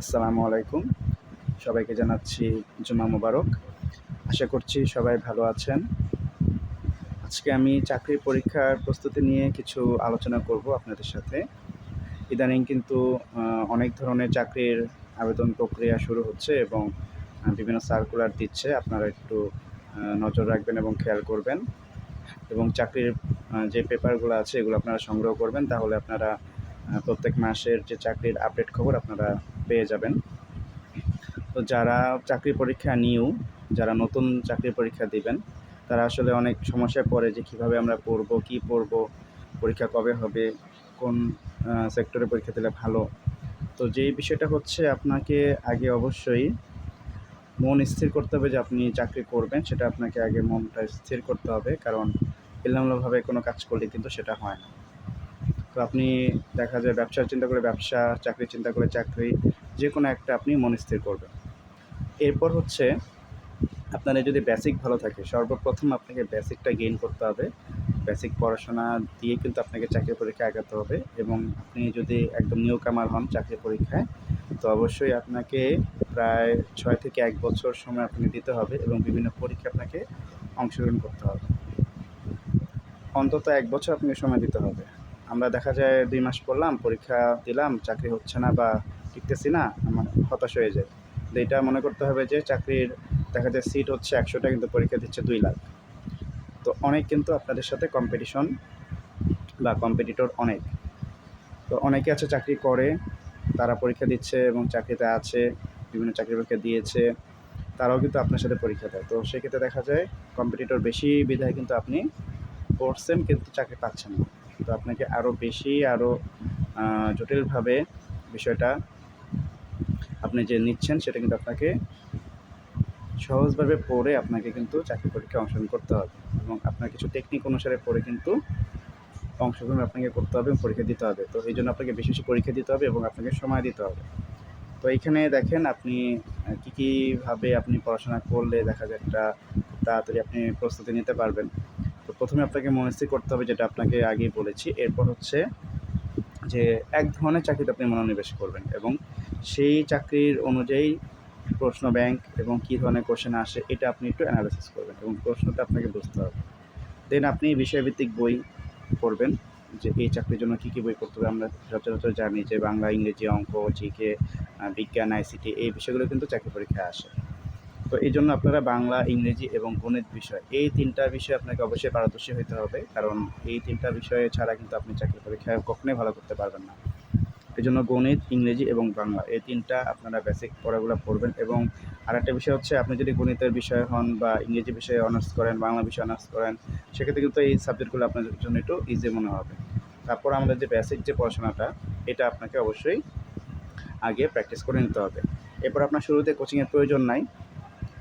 আসসালামু আলাইকুম। সবাইকে জানাচ্ছি জুমা মোবারক। আশা করছি সবাই ভালো আছেন। আজকে আমি চাকরির পরীক্ষার প্রস্তুতি নিয়ে কিছু আলোচনা করব আপনাদের সাথে। ইদানিং কিন্তু অনেক ধরনের চাকরির আবেদন প্রক্রিয়া শুরু হচ্ছে এবং বিভিন্ন সার্কুলার দিচ্ছে। আপনারা একটু নজর রাখবেন এবং খেয়াল করবেন। এবং চাকরির যে পেপারগুলো আছে এগুলো আপনারা সংগ্রহ করবেন। তাহলে আপনারা প্রত্যেক মাসের যে চাকরির আপডেট খবর আপনারা পেয়ে যাবেন। তো যারা চাকরি পরীক্ষা নিউ, যারা নতুন চাকরি পরীক্ষা দিবেন, তারা আসলে অনেক সমস্যায় পড়ে যে কীভাবে আমরা পড়ব, কি পড়ব, পরীক্ষা কবে হবে, কোন সেক্টরে পরীক্ষা দিলে ভালো। তো যেই বিষয়টা হচ্ছে আপনাকে আগে অবশ্যই মন স্থির করতে হবে যে আপনি চাকরি করবেন, সেটা আপনাকে আগে মনটা স্থির করতে হবে, কারণ এলোমেলোভাবে কোনো কাজ করলে কিন্তু সেটা হয় না। তো আপনি দেখা যায় ব্যবসার চিন্তা করে ব্যবসা চাকরি চিন্তা করে চাকরি যে কোনো একটা আপনি মন স্থির করবেন। এরপর হচ্ছে, আপনার যদি বেসিক ভালো থাকে, সর্বপ্রথম আপনাকে বেসিকটা গেইন করতে হবে। বেসিক পড়াশোনা দিয়ে কিন্তু আপনাকে চাকরি পরীক্ষায় আগাতে হবে এবং আপনি যদি একদম নিউ কামার হন চাকরি পরীক্ষায়, তো অবশ্যই আপনাকে প্রায় ছয় থেকে এক বছর সময় আপনাকে দিতে হবে এবং বিভিন্ন পরীক্ষা আপনাকে অংশগ্রহণ করতে হবে। অন্তত এক বছর আপনাকে সময় দিতে হবে। আমরা দেখা যায় দুই মাস পড়লাম, পরীক্ষা দিলাম, চাকরি হচ্ছে না বা টিকতেছি না, আমার হতাশ হয়ে যায়। তো এটা মনে করতে হবে যে চাকরির দেখা যায় সিট হচ্ছে একশোটা, কিন্তু পরীক্ষা দিচ্ছে দুই লাখ। তো অনেক কিন্তু আপনাদের সাথে কম্পিটিশন বা কম্পিটিটর অনেক। তো অনেকে আছে চাকরি করে, তারা পরীক্ষা দিচ্ছে এবং চাকরিতে আছে, বিভিন্ন চাকরি পরীক্ষা দিয়েছে, তারাও কিন্তু আপনার সাথে পরীক্ষা দেয়। তো সেক্ষেত্রে দেখা যায় কম্পিটিটর বেশি বিধায় কিন্তু আপনি পড়ছেন কিন্তু চাকরি পাচ্ছেন না। তো আপনাকে আরও বেশি আরও জটিলভাবে বিষয়টা আপনি যে নিচ্ছেন সেটা কিন্তু আপনাকে সহজভাবে পড়ে আপনাকে কিন্তু চাকরি পরীক্ষায় অংশগ্রহণ করতে হবে এবং আপনার কিছু টেকনিক অনুসারে পড়ে কিন্তু অংশগ্রহণ আপনাকে করতে হবে এবং পরীক্ষা দিতে হবে। তো এই জন্য আপনাকে বেশি বেশি পরীক্ষা দিতে হবে এবং আপনাকে সময় দিতে হবে। তো এইখানে দেখেন আপনি কী কীভাবে আপনি পড়াশোনা করলে দেখা যায় একটা তাড়াতাড়ি আপনি প্রস্তুতি নিতে পারবেন। তো প্রথমে আপনাকে মনস্থির করতে হবে যেটা আপনাকে আগেই বলেছি। এরপর হচ্ছে যে এক ধরনের চাকরিতে আপনি মনোনিবেশ করবেন এবং সেই চাকরির অনুযায়ী প্রশ্ন ব্যাংক এবং কী ধরনের কোশ্চেন আসে এটা আপনি একটু অ্যানালাইসিস করবেন এবং প্রশ্নটা আপনাকে বুঝতে হবে। দেন আপনি বিষয়ভিত্তিক বই পড়বেন যে এই চাকরির জন্য কী কী বই পড়তে হবে। আমরা সচরাচর জানি যে বাংলা, ইংরেজি অঙ্ক জিকে বিজ্ঞান আইসিটি এই বিষয়গুলো কিন্তু চাকরি পরীক্ষায় আসে। তো এই জন্য আপনারা বাংলা, ইংরেজি এবং গণিত বিষয়, এই তিনটা বিষয়ে আপনাকে অবশ্যই পারদর্শী হতে হবে। কারণ এই তিনটা বিষয়ে ছাড়া কিন্তু আপনি চাকরি পরীক্ষায় কখনোই ভালো করতে পারবেন না। এই জন্য গণিত, ইংরেজি এবং বাংলা, এই তিনটা আপনারা বেসিক পড়াগুলো পড়বেন এবং আরেকটা বিষয় হচ্ছে, আপনি যদি গণিতের বিষয় হন বা ইংরেজি বিষয়ে অনার্স করেন, বাংলা বিষয়ে অনার্স করেন, সেক্ষেত্রে কিন্তু এই সাবজেক্টগুলো আপনাদের জন্য একটু ইজি মনে হবে। তারপর আমাদের যে বেসিক যে পড়াশোনাটা, এটা আপনাকে অবশ্যই আগে প্র্যাকটিস করে নিতে হবে। এরপর আপনার শুরুতে কোচিংয়ের প্রয়োজন নাই।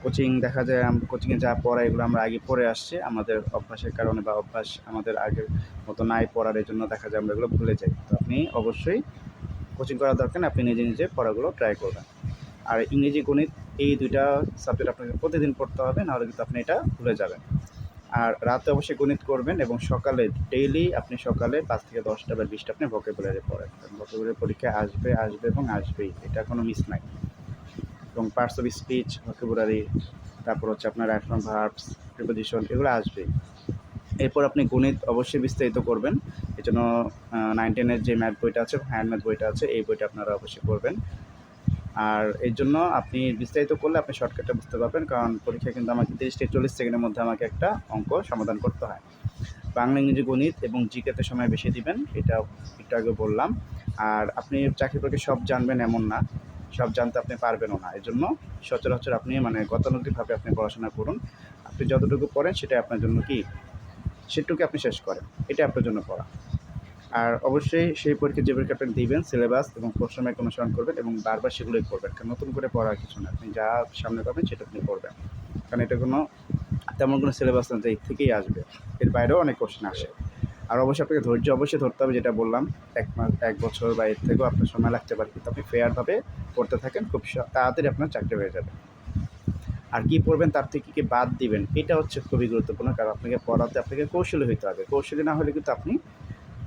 কোচিং দেখা যায় কোচিংয়ে যা পড়া এগুলো আমরা আগে পড়ে আসছি। আমাদের অভ্যাসের কারণে বা অভ্যাস আমাদের আগের মতো নাই পড়ার জন্য দেখা যায় আমরা এগুলো ভুলে যাই। তো আপনি অবশ্যই কোচিং করার দরকার আপনি নিজে নিজে পড়াগুলো ট্রাই করবেন। আর ইংরেজি, গণিত এই দুইটা সাবজেক্ট আপনাকে প্রতিদিন পড়তে হবে, নাহলে কিন্তু আপনি এটা ভুলে যাবেন। আর রাতে অবশ্যই গণিত করবেন এবং সকালে ডেইলি আপনি সকালে পাঁচ থেকে দশটা বা বিশটা আপনি ভোকেবুলারি পড়েন। ভোকেবুলারি পরীক্ষা আসবে আসবে এবং আসবেই। এটা কোনো মিস নাই। এবং পার্টস অফ স্পিচ ভোকেবুলারি তারপর হচ্ছে আপনার অ্যাকশন ভার্বস প্রিপোজিশন এগুলো আসবে। এরপর আপনি গণিত অবশ্যই বিস্তারিত করবেন। এই জন্য নাইন টেনের যে ম্যাথ বইটা আছে হ্যান্ড ম্যাথ বইটা আছে, এই বইটা আপনারা অবশ্যই করবেন আর এর জন্য আপনি বিস্তারিত করলে আপনি শর্টকাটটা বুঝতে পারবেন, কারণ পরীক্ষা কিন্তু আমাকে তিরিশ থেকে চল্লিশ সেকেন্ডের মধ্যে আমাকে একটা অঙ্ক সমাধান করতে হয়। বাংলা, ইংরেজি, গণিত এবং জিকেতে সময় বেশি দিবেন, এটা একটু আগে বললাম। আর আপনি চাকরি পরীক্ষা সব জানবেন এমন না। সব জানতে আপনি পারবেনও না। এই জন্য সচরাচর আপনি মানে গতানুগতিকভাবে আপনি পড়াশোনা করুন। আপনি যতটুকু পড়েন সেটাই আপনার জন্য কি? সেটুকু আপনি শেষ করেন। এটা আপনার জন্য পড়া। আর অবশ্যই সেই পরীক্ষা যে পরীক্ষা আপনি দিবেন সিলেবাস এবং প্রশ্ন অনুসরণ করবেন এবং বারবার সেগুলোই করবেন কারণ নতুন করে পড়ার কিছু না। আপনি যা সামনে পাবেন সেটা আপনি পড়বেন। কারণ এটা কোনো তেমন কোনো সিলেবাস না যে থেকেই আসবে। এর বাইরেও অনেক কোশ্চেন আসে। আর অবশ্যই আপনাকে ধৈর্য অবশ্যই ধরতে হবে, যেটা বললাম, এক মাস, এক বছর বা এর থেকেও আপনার সময় লাগতে পারে। কিন্তু আপনি ফেয়ারভাবে পড়তে থাকেন, খুব তাড়াতাড়ি আপনার চাকরি হয়ে যাবে। আর কি পড়বেন তার থেকে কি বাদ দিবেন, এটা হচ্ছে খুবই গুরুত্বপূর্ণ, কারণ আপনাকে পড়াতে, আপনাকে কৌশলী হতে হবে। কৌশলী না হলে কিন্তু আপনি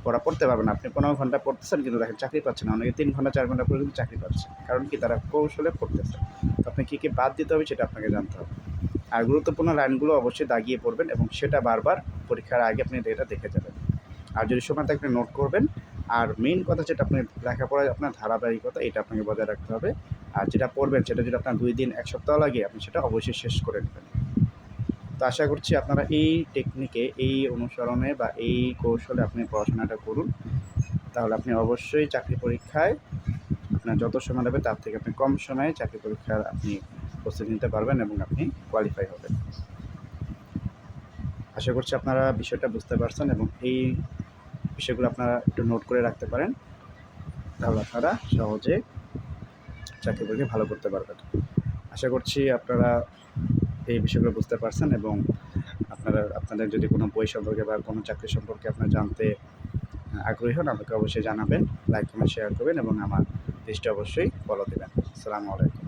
পড়া পড়তে পারবেন আপনি পনেরো ঘণ্টা পড়তেছেন, কিন্তু দেখেন চাকরি পাচ্ছেন অনেকে তিন ঘণ্টা, চার ঘণ্টা পরে কিন্তু চাকরি পাচ্ছে, কারণ কি তারা কৌশলে পড়তেছে। তো আপনি কী কী বাদ দিতে হবে সেটা আপনাকে জানতে হবে। আর গুরুত্বপূর্ণ লাইনগুলো অবশ্যই দাগিয়ে পড়বেন এবং সেটা বারবার পরীক্ষার আগে আপনি এটা দেখে যাবেন। আর যদি সময় থাকে নোট করবেন। আর মেইন কথা যেটা আপনি লেখাপড়ায় আপনার ধারাবাহিকতা, এটা আপনাকে বজায় রাখতে হবে। আর যেটা পড়বেন, সেটা যদি আপনার দুই দিন, এক সপ্তাহ লাগে, আপনি সেটা অবশ্যই শেষ করে নেবেন। তো আশা করছি আপনারা এই টেকনিকে এই অনুসরণে বা এই কৌশলে আপনি পড়াশোনাটা করুন। তাহলে আপনি অবশ্যই চাকরি পরীক্ষায় আপনার যত সময় লাগবে, তার থেকে আপনি কম সময়ে চাকরি পরীক্ষার আপনি প্রস্তুতি নিতে পারবেন এবং আপনি কোয়ালিফাই হবেন। আশা করছি আপনারা বিষয়টা বুঝতে পারছেন এবং এই বিষয়গুলো আপনারা একটু নোট করে রাখতে পারেন, তাহলে আপনারা সহজে চাকরি পরীক্ষা ভালো করতে পারবেন। আশা করছি আপনারা এই বিষয়গুলো বুঝতে পারছেন এবং আপনারা, আপনাদের যদি কোনো বই সম্পর্কে বা কোনো চাকরি সম্পর্কে আপনারা জানতে আগ্রহী হন, আমাকে অবশ্যই জানাবেন লাইক কমেন্ট শেয়ার করবেন এবং আমার পেজটা অবশ্যই ফলো দেবেন। আসসালামু আলাইকুম।